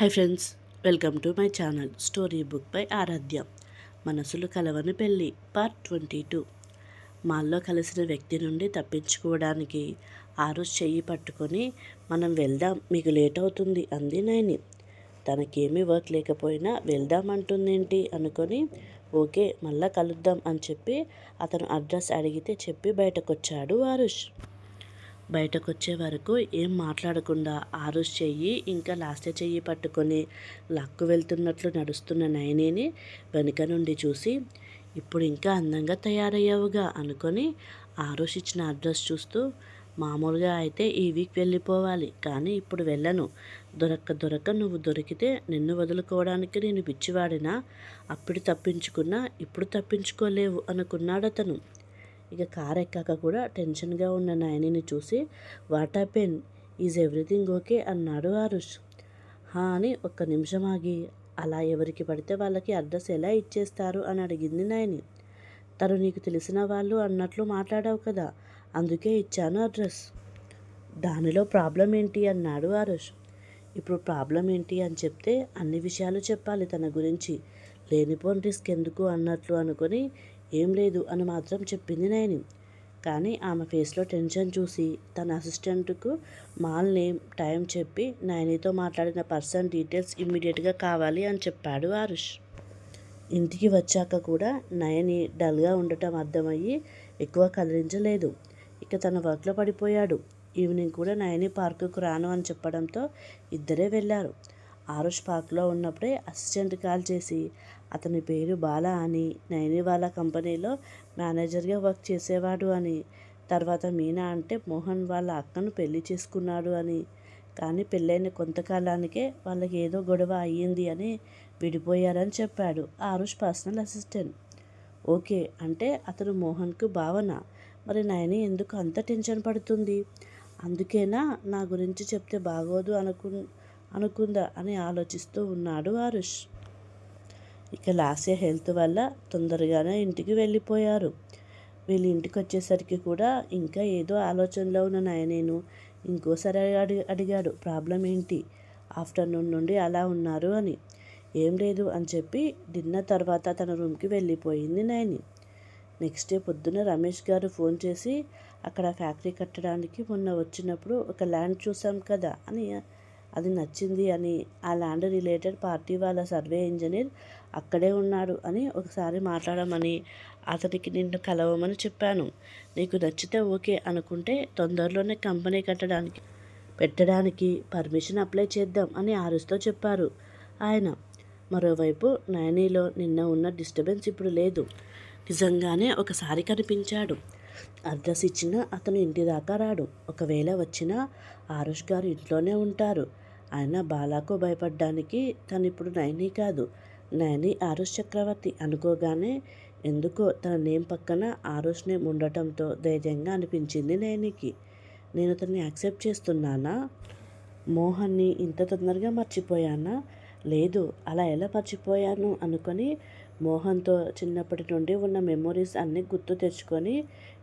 Hi friends welcome to my channel story book by Aaradhya మనసులు కలవని పెళ్ళి part twenty two. మాల్లో కలిసిన వ్యక్తి నుండి తప్పించుకోవడానికి ఆరుష్ చెయ్యి పట్టుకొని మనం వెళ్దాం మీకు లేట్ అవుతుంది అంది నైని తనకేమీ వర్క్ లేకపోయినా వెళ్దాం అంటుందేంటి అనుకొని ఓకే మళ్ళా కలుద్దాం అని చెప్పి అతను అడ్రస్ అడిగితే చెప్పి బయటకొచ్చాడు ఆరుష్. బయటకు వచ్చే వరకు ఏం మాట్లాడకుండా ఆరుష్ చెయ్యి ఇంకా లాస్ట్ చెయ్యి పట్టుకొని లక్కు వెళ్తున్నట్లు నడుస్తున్న నయనిని వెనుక నుండి చూసి ఇప్పుడు ఇంకా అందంగా తయారయ్యావుగా అనుకొని ఆరుష్ ఇచ్చిన అడ్రస్ చూస్తూ మామూలుగా అయితే ఈ వీక్ వెళ్ళిపోవాలి కానీ ఇప్పుడు వెళ్ళను. దొరక్క దొరక్క నువ్వు దొరికితే నిన్ను వదులుకోవడానికి నేను పిచ్చివాడినా? అప్పుడు తప్పించుకున్నా ఇప్పుడు తప్పించుకోలేవు అనుకున్నాడు అతను ఇక కార్ ఎక్కాక కూడా టెన్షన్గా ఉన్న నయనిని చూసి what happen? Is everything okay? అన్నాడు ఆరుష్. హా అని ఒక్క నిమిషం ఆగి అలా ఎవరికి పడితే వాళ్ళకి అడ్రస్ ఎలా ఇచ్చేస్తారు? అని అడిగింది నయని. తను నీకు తెలిసిన వాళ్ళు అన్నట్లు మాట్లాడావు కదా అందుకే ఇచ్చాను అడ్రస్. దానిలో ప్రాబ్లం ఏంటి? అన్నాడు ఆరుష్. ఇప్పుడు ప్రాబ్లం ఏంటి? అని చెప్తే అన్ని విషయాలు చెప్పాలి తన గురించి. లేనిపోని రిస్క్ ఎందుకు? అన్నట్లు అనుకొని ఏం లేదు అని మాత్రం చెప్పింది నయని. కానీ ఆమె ఫేస్లో టెన్షన్ చూసి తన అసిస్టెంట్కు మాల్ నేమ్ టైం చెప్పి నయనితో మాట్లాడిన పర్సన్ డీటెయిల్స్ ఇమ్మీడియట్గా కావాలి అని చెప్పాడు ఆరుష్. ఇంటికి వచ్చాక కూడా నయని డల్గా ఉండటం అర్థమయ్యి ఎక్కువ కదిలించలేదు. ఇక తన వర్క్లో పడిపోయాడు. ఈవినింగ్ కూడా నయని పార్కుకు రాను అని చెప్పడంతో ఇద్దరే వెళ్ళారు. ఆరుష్ పార్క్లో ఉన్నప్పుడే అసిస్టెంట్ కాల్ చేసి అతని పేరు బాల అని నైని వాళ్ళ కంపెనీలో మేనేజర్గా వర్క్ చేసేవాడు అని తర్వాత మీనా అంటే మోహన్ వాళ్ళ అక్కను పెళ్ళి చేసుకున్నాడు అని కానీ పెళ్ళైన కొంతకాలానికే వాళ్ళకి ఏదో గొడవ అయ్యింది అని విడిపోయారని చెప్పాడు ఆరుష్ పర్సనల్ అసిస్టెంట్. ఓకే అంటే అతను మోహన్కు భావన. మరి నయని ఎందుకు అంత టెన్షన్ పడుతుంది? అందుకేనా నా గురించి చెప్తే బాగోదు అనుకు అనుకుందా అని ఆలోచిస్తూ ఉన్నాడు ఆరుష్. ఇక లాస్య హెల్త్ వల్ల తొందరగానే ఇంటికి వెళ్ళిపోయారు. వీళ్ళు ఇంటికి వచ్చేసరికి కూడా ఇంకా ఏదో ఆలోచనలో ఉన్న నయనేను ఇంకోసారి అడి అడిగాడు. ప్రాబ్లం ఏంటి? ఆఫ్టర్నూన్ నుండి అలా ఉన్నారు అని. ఏం లేదు అని చెప్పి డిన్నర్ తర్వాత తన రూమ్కి వెళ్ళిపోయింది నయని. నెక్స్ట్ డే పొద్దున రమేష్ గారు ఫోన్ చేసి అక్కడ ఫ్యాక్టరీ కట్టడానికి మొన్న వచ్చినప్పుడు ఒక ల్యాండ్ చూసాం కదా అని అది నచ్చింది అని ఆ ల్యాండ్ రిలేటెడ్ పార్టీ వాళ్ళ సర్వే ఇంజనీర్ అక్కడే ఉన్నాడు అని ఒకసారి మాట్లాడమని అతనికి నిన్ను కలవమని చెప్పాను. నీకు నచ్చితే ఓకే అనుకుంటే తొందరలోనే కంపెనీ కట్టడానికి పెట్టడానికి పర్మిషన్ అప్లై చేద్దాం అని ఆరుస్తో చెప్పారు. ఆయన మరోవైపు నయనీలో నిన్న ఉన్న డిస్టర్బెన్స్ ఇప్పుడు లేదు. నిజంగానే ఒకసారి కనిపించాడు. అడ్రస్ ఇచ్చినా అతను ఇంటి దాకా రాడు. ఒకవేళ వచ్చినా ఆరుష్ గారు ఇంట్లోనే ఉంటారు. ఆయన బాలాకు భయపడ్డానికి తను ఇప్పుడు నయని కాదు. నైని ఆరుష్ చక్రవర్తి అనుకోగానే ఎందుకో తన నేమ్ పక్కన ఆరుష్ నేమ్ ఉండటంతో ధైర్యంగా అనిపించింది నైనికి నేను తనని యాక్సెప్ట్ చేస్తున్నానా? మోహన్ని ఇంత తొందరగా మర్చిపోయానా? లేదు అలా ఎలా మర్చిపోయాను అనుకొని మోహన్తో చిన్నప్పటి నుండి ఉన్న మెమొరీస్ అన్నీ గుర్తు తెచ్చుకొని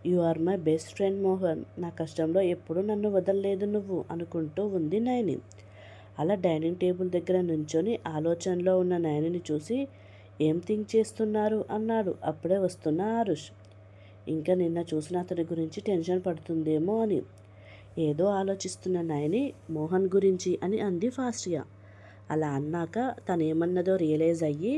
you are my best friend Mohan నా కష్టంలో ఎప్పుడూ నన్ను వదలలేదు నువ్వు అనుకుంటూ ఉంది నైని అలా డైనింగ్ టేబుల్ దగ్గర నుంచొని ఆలోచనలో ఉన్న నయనిని చూసి ఏం థింక్ చేస్తున్నారు? అన్నాడు. అప్పుడే వస్తున్న ఆరుష్. ఇంకా నిన్న చూసిన అతడి గురించి టెన్షన్ పడుతుందేమో అని. ఏదో ఆలోచిస్తున్న నయని మోహన్ గురించి అని అంది ఫాస్ట్గా. అలా అన్నాక తనేమన్నదో రియలైజ్ అయ్యి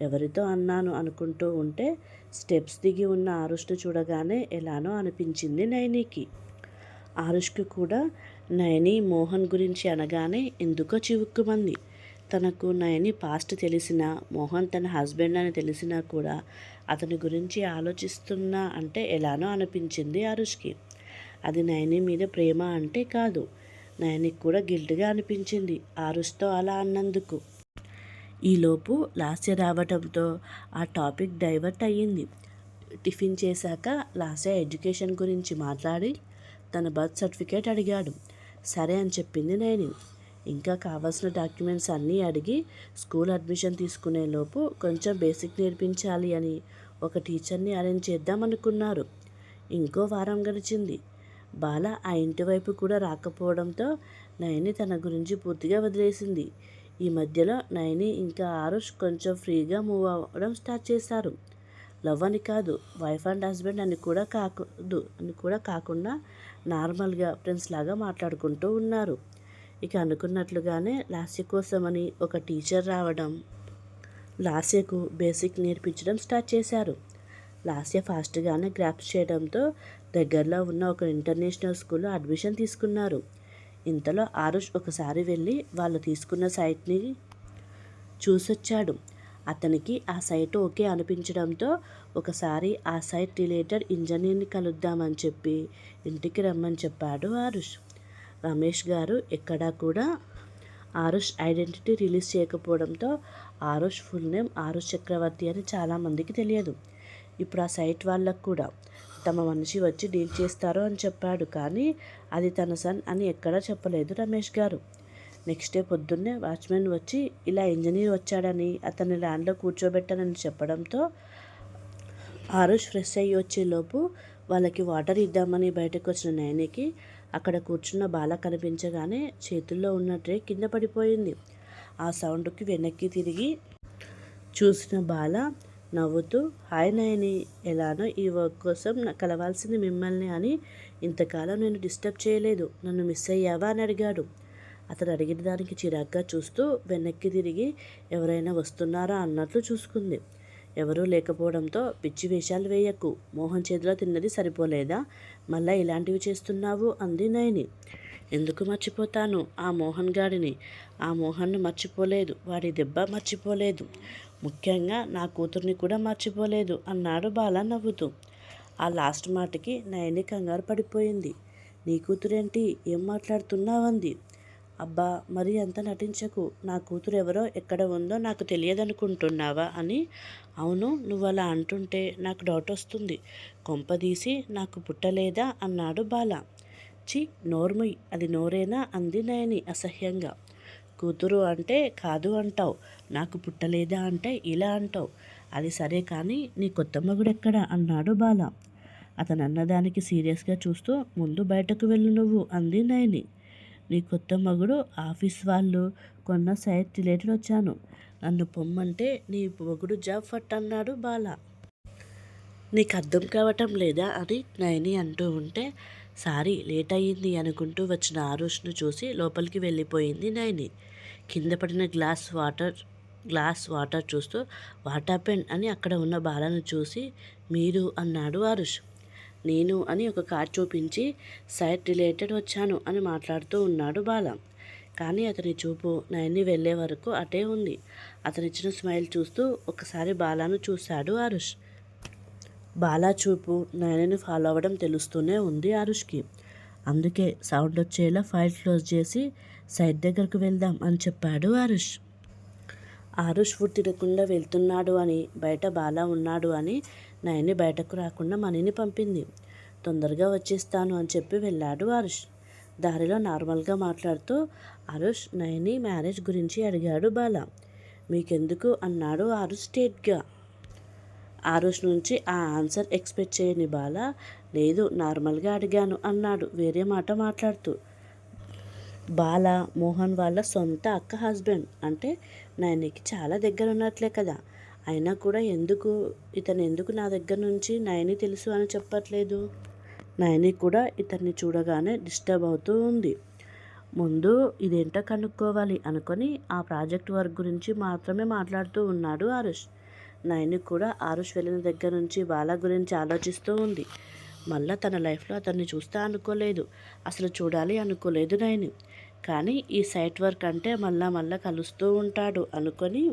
ఎవరితో అన్నాను? అనుకుంటూ ఉంటే స్టెప్స్ దిగి ఉన్న ఆరుష్ను చూడగానే ఎలానో అనిపించింది నైనికి ఆరుష్కి కూడా నయని మోహన్ గురించి అనగానే ఎందుకో చివుక్కుమంది. తనకు నయని పాస్ట్ తెలిసినా మోహన్ తన హస్బెండ్ అని తెలిసినా కూడా అతని గురించి ఆలోచిస్తున్నా అంటే ఎలానో అనిపించింది ఆరుష్కి. అది నయని మీద ప్రేమ అంటే కాదు. నయనికి కూడా గిల్ట్గా అనిపించింది ఆరుష్తో అలా అన్నందుకు. ఈలోపు లాస్య రావటంతో ఆ టాపిక్ డైవర్ట్ అయ్యింది. టిఫిన్ చేశాక లాస్య ఎడ్యుకేషన్ గురించి మాట్లాడి తన బర్త్ సర్టిఫికేట్ అడిగాడు. సరే అని చెప్పింది నయని. ఇంకా కావాల్సిన డాక్యుమెంట్స్ అన్నీ అడిగి స్కూల్ అడ్మిషన్ తీసుకునే లోపు కొంచెం బేసిక్ నేర్పించాలి అని ఒక టీచర్ని అరేంజ్ చేద్దాం అనుకున్నారు ఇంకో వారం గడిచింది. బాల ఆ ఇంటి వైపు కూడా రాకపోవడంతో నయని తన గురించి పూర్తిగా వదిలేసింది. ఈ మధ్యలో నయని ఇంకా ఆరుష్ కొంచెం ఫ్రీగా మూవ్ అవ్వడం స్టార్ట్ చేశారు. లవ్ అని కాదు వైఫ్ అండ్ హస్బెండ్ అని కూడా కాకూడదు అని కూడా కాకుండా నార్మల్గా ఫ్రెండ్స్ లాగా మాట్లాడుకుంటూ ఉన్నారు. ఇక అనుకున్నట్లుగానే లాస్య కోసమని ఒక టీచర్ రావడం లాస్యకు బేసిక్ నేర్పించడం స్టార్ట్ చేశారు. లాస్య ఫాస్ట్గానే గ్రాప్స్ చేయడంతో దగ్గరలో ఉన్న ఒక ఇంటర్నేషనల్ స్కూల్లో అడ్మిషన్ తీసుకున్నారు. ఇంతలో ఆరుష్ ఒకసారి వెళ్ళి వాళ్ళు తీసుకున్న సైట్ని చూసొచ్చాడు. అతనికి ఆ సైట్ ఓకే అనిపించడంతో ఒకసారి ఆ సైట్ రిలేటెడ్ ఇంజనీర్ని కలుద్దామని చెప్పి ఇంటికి రమ్మని చెప్పాడు ఆరుష్. రమేష్ గారు ఎక్కడా కూడా ఆరుష్ ఐడెంటిటీ రిలీజ్ చేయకపోవడంతో ఆరుష్ ఫుల్ నేమ్ ఆరుష్ చక్రవర్తి అని చాలామందికి తెలియదు. ఇప్పుడు ఆ సైట్ వాళ్ళకు కూడా తమ మనిషి వచ్చి డీల్ చేస్తారు అని చెప్పాడు కానీ అది తన సన్ అని ఎక్కడా చెప్పలేదు రమేష్ గారు. నెక్స్ట్ డే పొద్దున్నే వాచ్మెన్ వచ్చి ఇలా ఇంజనీర్ వచ్చాడని అతన్ని ల్యాండ్లో కూర్చోబెట్టానని చెప్పడంతో ఆరుష్ ఫ్రెష్ అయ్యి వచ్చేలోపు వాళ్ళకి వాటర్ ఇద్దామని బయటకు వచ్చిన నయనికి అక్కడ కూర్చున్న బాల కనిపించగానే చేతుల్లో ఉన్న ట్రే కింద పడిపోయింది. ఆ సౌండ్కి వెనక్కి తిరిగి చూసిన బాల నవ్వుతూ హాయ్ నయని ఎలానో ఈ వర్క్ కోసం కలవాల్సింది మిమ్మల్ని అని ఇంతకాలం నేను డిస్టర్బ్ చేయలేదు. నన్ను మిస్ అయ్యావా? అని అడిగాడు. అతను అడిగిన దానికి చిరాగ్గా చూస్తూ వెనక్కి తిరిగి ఎవరైనా వస్తున్నారా? అన్నట్లు చూసుకుంది. ఎవరూ లేకపోవడంతో పిచ్చి వేషాలు వేయకు. మోహన్ చేతిలో తిన్నది సరిపోలేదా? మళ్ళా ఇలాంటివి చేస్తున్నావు? అంది నయని. ఎందుకు మర్చిపోతాను? ఆ మోహన్ గాడిని. ఆ మోహన్ను మర్చిపోలేదు. వాడి దెబ్బ మర్చిపోలేదు. ముఖ్యంగా నా కూతుర్ని కూడా మర్చిపోలేదు అన్నాడు బాల నవ్వుతూ. ఆ లాస్ట్ మాటకి నయని కంగారు పడిపోయింది. నీ కూతురేంటి? ఏం మాట్లాడుతున్నావంది? అబ్బా మరి అంత నటించకు. నా కూతురు ఎవరో ఎక్కడ ఉందో నాకు తెలియదనుకుంటున్నావా అని. అవును నువ్వు అలా అంటుంటే నాకు డౌట్ వస్తుంది. కొంపదీసి నాకు పుట్టలేదా అన్నాడు బాల. చి నోర్ముయ్ అది నోరేనా అంది నయని అసహ్యంగా. కూతురు అంటే కాదు అంటావు. నాకు పుట్టలేదా అంటే ఇలా అంటావు. అది సరే కానీ నీ కొత్త మగుడెక్కడ అన్నాడు బాల. అతను అన్నదానికి సీరియస్గా చూస్తూ ముందు బయటకు వెళ్ళు నువ్వు అంది నయని. నీ కొత్త మగుడు ఆఫీస్ వాళ్ళు కొన్న సైట్ రిలేటెడ్ వచ్చాను. నన్ను పొమ్మంటే నీ మొగుడు జాబ్ ఫట్ అన్నాడు బాల. నీకు అర్థం కావటం లేదా అని నయని అంటూ ఉంటే సారీ లేట్ అయ్యింది అనుకుంటూ వచ్చిన ఆరుష్ను చూసి లోపలికి వెళ్ళిపోయింది నయని. కింద పడిన గ్లాస్ వాటర్ గ్లాస్ వాటర్ చూస్తూ వాటర్ పెన్ అని అక్కడ ఉన్న బాలను చూసి మీరు అన్నాడు ఆరుష్. నేను అని ఒక కార్డ్ చూపించి సైట్ రిలేటెడ్ వచ్చాను అని మాట్లాడుతూ ఉన్నాడు బాల. కానీ అతని చూపు నయన్ని వెళ్ళే వరకు అటే ఉంది. అతనిచ్చిన స్మైల్ చూస్తూ ఒకసారి బాలాను చూశాడు ఆరుష్. బాలా చూపు నయనని ఫాలో అవ్వడం తెలుస్తూనే ఉంది ఆరుష్కి. అందుకే సౌండ్ వచ్చేలా ఫైల్ క్లోజ్ చేసి సైట్ దగ్గరకు వెళ్దాం అని చెప్పాడు ఆరుష్. ఆరుష్ ఫుడ్ తినకుండా వెళ్తున్నాడు అని బయట బాలా ఉన్నాడు అని నయని బయటకు రాకుండా మనీని పంపింది. తొందరగా వచ్చేస్తాను అని చెప్పి వెళ్ళాడు అరుష్ దారిలో నార్మల్గా మాట్లాడుతూ అరుష్ నయని మ్యారేజ్ గురించి అడిగాడు బాల. మీకెందుకు? అన్నాడు అరుష్ స్టేట్గా. ఆరుష్ నుంచి ఆ ఆన్సర్ ఎక్స్పెక్ట్ చేయని బాల లేదు నార్మల్గా అడిగాను అన్నాడు వేరే మాట మాట్లాడుతూ. బాల మోహన్ వాళ్ళ సొంత అక్క హస్బెండ్ అంటే నయనికి చాలా దగ్గర ఉన్నట్లే కదా. అయినా కూడా ఎందుకు? ఇతను ఎందుకు నా దగ్గర నుంచి నయని తెలుసు అని చెప్పట్లేదు? నయని కూడా ఇతన్ని చూడగానే డిస్టర్బ్ అవుతూ ఉంది. ముందు ఇదేంటో కనుక్కోవాలి అనుకొని ఆ ప్రాజెక్ట్ వర్క్ గురించి మాత్రమే మాట్లాడుతూ ఉన్నాడు ఆరుష్. నయని కూడా ఆరుష్ వెళ్ళిన దగ్గర నుంచి బాల గురించి ఆలోచిస్తూ ఉంది. మళ్ళా తన లైఫ్లో అతన్ని చూస్తా అనుకోలేదు. అసలు చూడాలి అనుకోలేదు నయని. కానీ ఈ సైట్ వర్క్ అంటే మళ్ళా మళ్ళా కలుస్తూ ఉంటాడు అనుకొని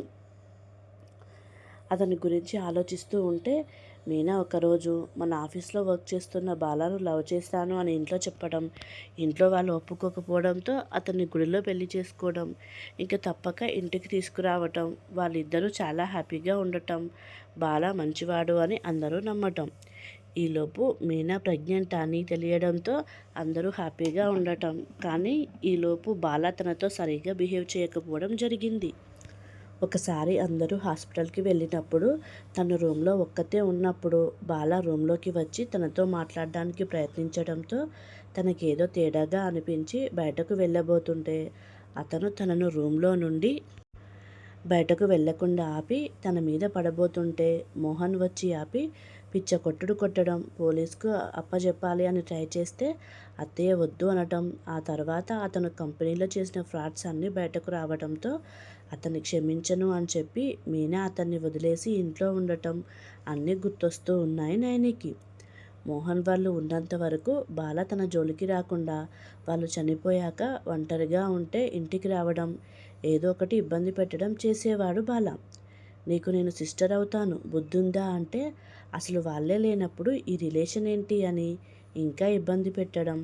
అతని గురించి ఆలోచిస్తూ ఉంటే మీనా ఒకరోజు మన ఆఫీస్లో వర్క్ చేస్తున్న బాలను లవ్ చేస్తాను అని ఇంట్లో చెప్పడం ఇంట్లో వాళ్ళు ఒప్పుకోకపోవడంతో అతన్ని గుడిలో పెళ్ళి చేసుకోవడం ఇంకా తప్పక ఇంటికి తీసుకురావటం వాళ్ళిద్దరూ చాలా హ్యాపీగా ఉండటం బాల మంచివాడు అని అందరూ నమ్మటం. ఈలోపు మీనా ప్రెగ్నెంట్ అని తెలియడంతో అందరూ హ్యాపీగా ఉండటం. కానీ ఈలోపు బాల తనతో సరిగ్గా బిహేవ్ చేయకపోవడం జరిగింది. ఒకసారి అందరూ హాస్పిటల్కి వెళ్ళినప్పుడు తన రూమ్లో ఒక్కతే ఉన్నప్పుడు బాల రూమ్లోకి వచ్చి తనతో మాట్లాడడానికి ప్రయత్నించడంతో తనకేదో తేడాగా అనిపించి బయటకు వెళ్ళబోతుంటే అతను తనను రూమ్లో నుండి బయటకు వెళ్ళకుండా ఆపి తన మీద పడబోతుంటే మోహన్ వచ్చి ఆపి పిచ్చ కొట్టుడు కొట్టడం పోలీసుకు అప్పజెప్పాలి అని ట్రై చేస్తే అత్తయ్య వద్దు అనటం ఆ తర్వాత అతను కంపెనీలో చేసిన ఫ్రాడ్స్ అన్నీ బయటకు రావడంతో అతన్ని క్షమించను అని చెప్పి మీనా అతన్ని వదిలేసి ఇంట్లో ఉండటం అన్నీ గుర్తొస్తూ ఉన్నాయి నయనికి. మోహన్ వాళ్ళు ఉన్నంత వరకు బాల తన జోలికి రాకుండా వాళ్ళు చనిపోయాక ఒంటరిగా ఉంటే ఇంటికి రావడం ఏదో ఒకటి ఇబ్బంది పెట్టడం చేసేవాడు బాల. నీకు నేను సిస్టర్ అవుతాను బుద్ధుందా అంటే అసలు వాళ్ళే లేనప్పుడు ఈ రిలేషన్ ఏంటి అని ఇంకా ఇబ్బంది పెట్టడం.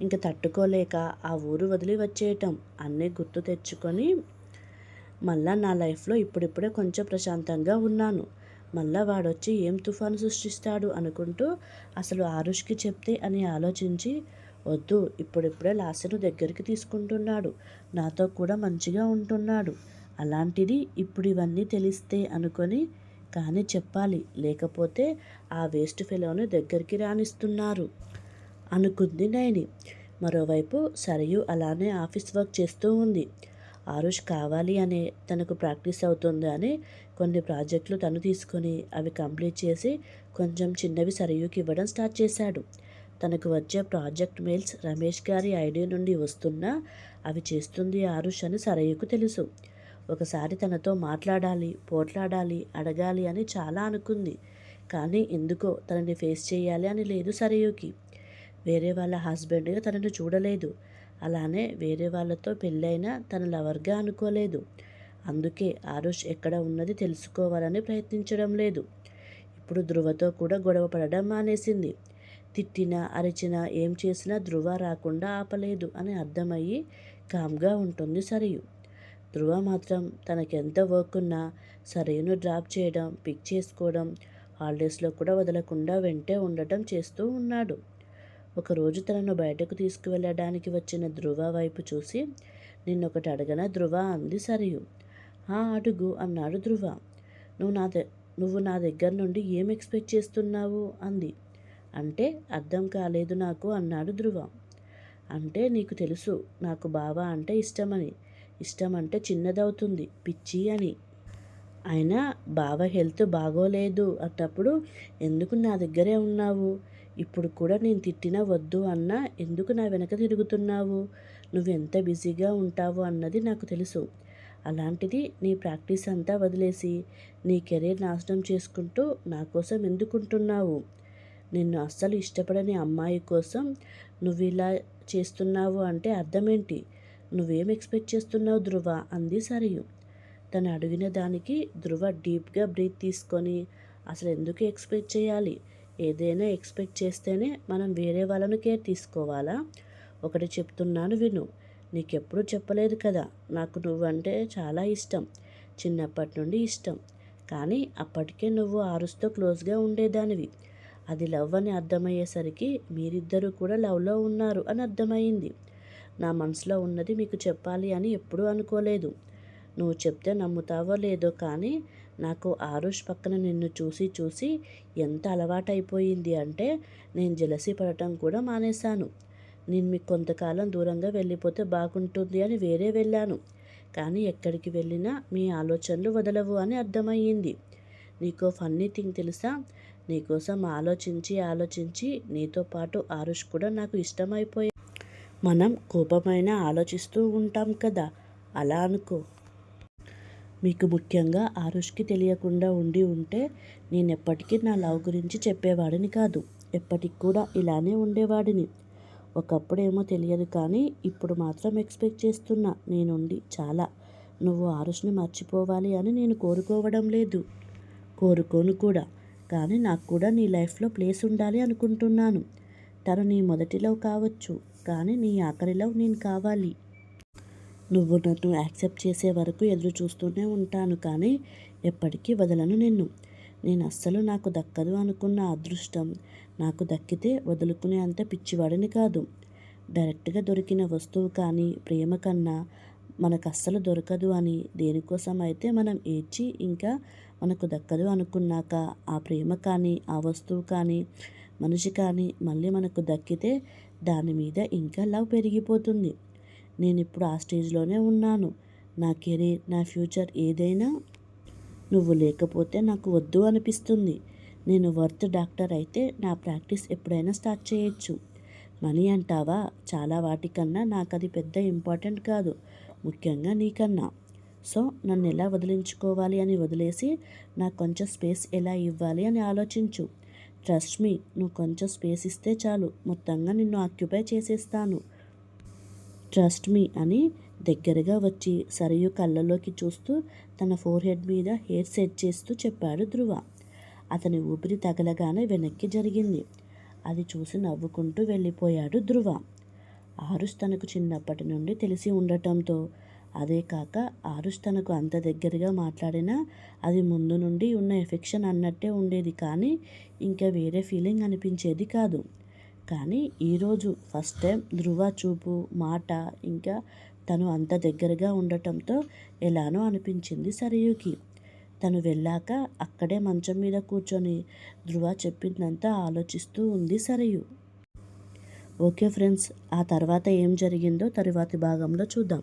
ఇంకా తట్టుకోలేక ఆ ఊరు వదిలి వచ్చేయటం అన్నీ గుర్తు తెచ్చుకొని మళ్ళా నా లైఫ్లో ఇప్పుడిప్పుడే కొంచెం ప్రశాంతంగా ఉన్నాను. మళ్ళా వాడొచ్చి ఏం తుఫాను సృష్టిస్తాడు అనుకుంటూ అసలు ఆరుష్కి చెప్తే అని ఆలోచించి వద్దు ఇప్పుడిప్పుడే లాస్యను దగ్గరికి తీసుకుంటున్నాడు. నాతో కూడా మంచిగా ఉంటున్నాడు. అలాంటిది ఇప్పుడు ఇవన్నీ తెలిస్తే అనుకొని కానీ చెప్పాలి. లేకపోతే ఆ వేస్ట్ ఫెలోని దగ్గరికి రానిస్తున్నారు అనుకుంది నయని. మరోవైపు సరయు అలానే ఆఫీస్ వర్క్ చేస్తూ ఉంది. ఆరుష్ కావాలి అనే తనకు ప్రాక్టీస్ అవుతుంది అని కొన్ని ప్రాజెక్టులు తను తీసుకొని అవి కంప్లీట్ చేసి కొంచెం చిన్నవి సరయుకి ఇవ్వడం స్టార్ట్ చేశాడు. తనకు వచ్చే ప్రాజెక్ట్ మెయిల్స్ రమేష్ గారి ఐడియా నుండి వస్తున్నా అవి చేస్తుంది ఆరుష్ అని సరయుకు తెలుసు. ఒకసారి తనతో మాట్లాడాలి పోట్లాడాలి అడగాలి అని చాలా అనుకుంది. కానీ ఎందుకో తనని ఫేస్ చేయాలి అని లేదు సరయుకి. వేరే వాళ్ళ హస్బెండ్గా తనను చూడలేదు. అలానే వేరే వాళ్ళతో పెళ్ళైనా తన లవర్గా అనుకోలేదు. అందుకే ఆరుష్ ఎక్కడ ఉన్నది తెలుసుకోవాలని ప్రయత్నించడం లేదు. ఇప్పుడు ధృవతో కూడా గొడవ పడడం మానేసింది. తిట్టినా అరిచినా ఏం చేసినా ధృవ రాకుండా ఆపలేదు అని అర్థమయ్యి కామ్గా ఉంటుంది సరియు. ధృవ మాత్రం తనకెంత వర్క్ ఉన్నా సరైన డ్రాప్ చేయడం పిక్ చేసుకోవడం హాలిడేస్లో కూడా వదలకుండా వెంటే ఉండటం చేస్తూ ఉన్నాడు. ఒకరోజు తనను బయటకు తీసుకువెళ్ళడానికి వచ్చిన ధృవ వైపు చూసి నిన్నొకటి అడగన ధృవ అంది సరియు. ఆ అడుగు అన్నాడు ధృవ నువ్వు నా నువ్వు నా దగ్గర నుండి ఏం ఎక్స్పెక్ట్ చేస్తున్నావు? అంది. అంటే అర్థం కాలేదు నాకు అన్నాడు ధృవ అంటే నీకు తెలుసు నాకు బావ అంటే ఇష్టమని. ఇష్టం అంటే చిన్నదవుతుంది. పిచ్చి అని. అయినా బావ హెల్త్ బాగోలేదు అన్నప్పుడు ఎందుకు నా దగ్గరే ఉన్నావు? ఇప్పుడు కూడా నేను తిట్టినా వద్దు అన్నా ఎందుకు నా వెనక తిరుగుతున్నావు? నువ్వు ఎంత బిజీగా ఉంటావు అన్నది నాకు తెలుసు. అలాంటిది నీ ప్రాక్టీస్ అంతా వదిలేసి నీ కెరీర్ నాశనం చేసుకుంటూ నా కోసం ఎందుకుంటున్నావు? నిన్ను అస్సలు ఇష్టపడని అమ్మాయి కోసం నువ్వు ఇలా చేస్తున్నావు అంటే అర్థమేంటి? నువ్వేం ఎక్స్పెక్ట్ చేస్తున్నావు ధృవ అంది సరియు. తను అడిగిన దానికి ధృవ డీప్గా బ్రీత్ తీసుకొని అసలు ఎందుకు ఎక్స్పెక్ట్ చేయాలి? ఏదైనా ఎక్స్పెక్ట్ చేస్తేనే మనం వేరే వాళ్ళను కేర్ తీసుకోవాలా? ఒకటి చెప్తున్నాను విను. నీకెప్పుడు చెప్పలేదు కదా నాకు నువ్వంటే చాలా ఇష్టం. చిన్నప్పటి నుండి ఇష్టం. కానీ అప్పటికే నువ్వు ఆరుస్తో క్లోజ్గా ఉండేదానివి. అది లవ్ అని అర్థమయ్యేసరికి మీరిద్దరూ కూడా లవ్లో ఉన్నారు అని అర్థమైంది. నా మనసులో ఉన్నది మీకు చెప్పాలి అని ఎప్పుడూ అనుకోలేదు. నువ్వు చెప్తే నమ్ముతావో లేదో కానీ నాకు ఆరుష్ పక్కన నిన్ను చూసి చూసి ఎంత అలవాటైపోయింది అంటే నేను జలసి పడటం కూడా మానేశాను. నేను మీకు కొంతకాలం దూరంగా వెళ్ళిపోతే బాగుంటుంది అని వేరే వెళ్ళాను. కానీ ఎక్కడికి వెళ్ళినా మీ ఆలోచనలు వదలవు అని అర్థమయ్యింది. నీకో ఫన్నీ థింగ్ తెలుసా? నీకోసం ఆలోచించి ఆలోచించి నీతో పాటు ఆరుష్ కూడా నాకు ఇష్టమైపోయా మనం కోపమైన ఆలోచిస్తూ ఉంటాం కదా అలా అనుకో. మీకు ముఖ్యంగా ఆరుష్కి తెలియకుండా ఉండి ఉంటే నేను ఎప్పటికీ నా లవ్ గురించి చెప్పేవాడిని కాదు. ఎప్పటికి కూడా ఇలానే ఉండేవాడిని. ఒకప్పుడేమో తెలియదు కానీ ఇప్పుడు మాత్రం ఎక్స్పెక్ట్ చేస్తున్నా నేనుండి చాలా. నువ్వు ఆరుష్ని మర్చిపోవాలి అని నేను కోరుకోవడం లేదు. కోరుకోను కూడా కానీ నాకు కూడా నీ లైఫ్లో ప్లేస్ ఉండాలి అనుకుంటున్నాను. తను నీ మొదటిలో కావచ్చు. కానీ నీ ఆఖరిలో నేను కావాలి. నువ్వు నన్ను యాక్సెప్ట్ చేసే వరకు ఎదురు చూస్తూనే ఉంటాను కానీ ఎప్పటికీ వదలను నిన్ను. నేను అస్సలు నాకు దక్కదు అనుకున్న అదృష్టం. నాకు దక్కితే వదులుకునే అంత పిచ్చివాడిని కాదు. డైరెక్ట్గా దొరికిన వస్తువు కానీ ప్రేమ కన్నా మనకు అస్సలు దొరకదు అని దేనికోసం అయితే మనం ఏడ్చి ఇంకా మనకు దక్కదు అనుకున్నాక ఆ ప్రేమ కానీ ఆ వస్తువు కానీ మనిషి కానీ మళ్ళీ మనకు దక్కితే దాని మీద ఇంకా లవ్ పెరిగిపోతుంది. నేను ఇప్పుడు ఆ స్టేజ్లోనే ఉన్నాను. నా కెరీర్ నా ఫ్యూచర్ ఏదైనా నువ్వు లేకపోతే నాకు వద్దు అనిపిస్తుంది. నేను వర్త్ డాక్టర్ అయితే నా ప్రాక్టీస్ ఎప్పుడైనా స్టార్ట్ చేయొచ్చు. మనీ అంటావా? చాలా వాటికన్నా నాకు అది పెద్ద ఇంపార్టెంట్ కాదు. ముఖ్యంగా నీకన్నా. సో నన్ను ఎలా వదిలించుకోవాలి అని వదిలేసి నాకు కొంచెం స్పేస్ ఎలా ఇవ్వాలి అని ఆలోచించు. ట్రస్ట్ మీ నువ్వు కొంచెం స్పేస్ ఇస్తే చాలు. మొత్తంగా నిన్ను ఆక్యుపై చేసేస్తాను. ట్రస్ట్ మీ అని దగ్గరగా వచ్చి సరియు కళ్ళలోకి చూస్తూ తన ఫోర్హెడ్ మీద హెయిర్ సెట్ చేస్తూ చెప్పాడు ధ్రువ. అతని ఊపిరి తగలగానే వెనక్కి జరిగింది. అది చూసి నవ్వుకుంటూ వెళ్ళిపోయాడు ధ్రువ. ఆరుష్ తనకు చిన్నప్పటి నుండి తెలిసి ఉండటంతో అదే కాక ఆరుష్ తనకు అంత దగ్గరగా మాట్లాడినా అది ముందు నుండి ఉన్న ఎఫెక్షన్ అన్నట్టే ఉండేది కానీ ఇంకా వేరే ఫీలింగ్ అనిపించేది కాదు. కానీ ఈరోజు ఫస్ట్ టైం ధృవ చూపు మాట ఇంకా తను అంత దగ్గరగా ఉండటంతో ఎలానో అనిపించింది సరయుకి. తను వెళ్ళాక అక్కడే మంచం మీద కూర్చొని ధృవ చెప్పిందంతా ఆలోచిస్తూ ఉంది సరయు. ఓకే ఫ్రెండ్స్ ఆ తర్వాత ఏం జరిగిందో తరువాతి భాగంలో చూద్దాం.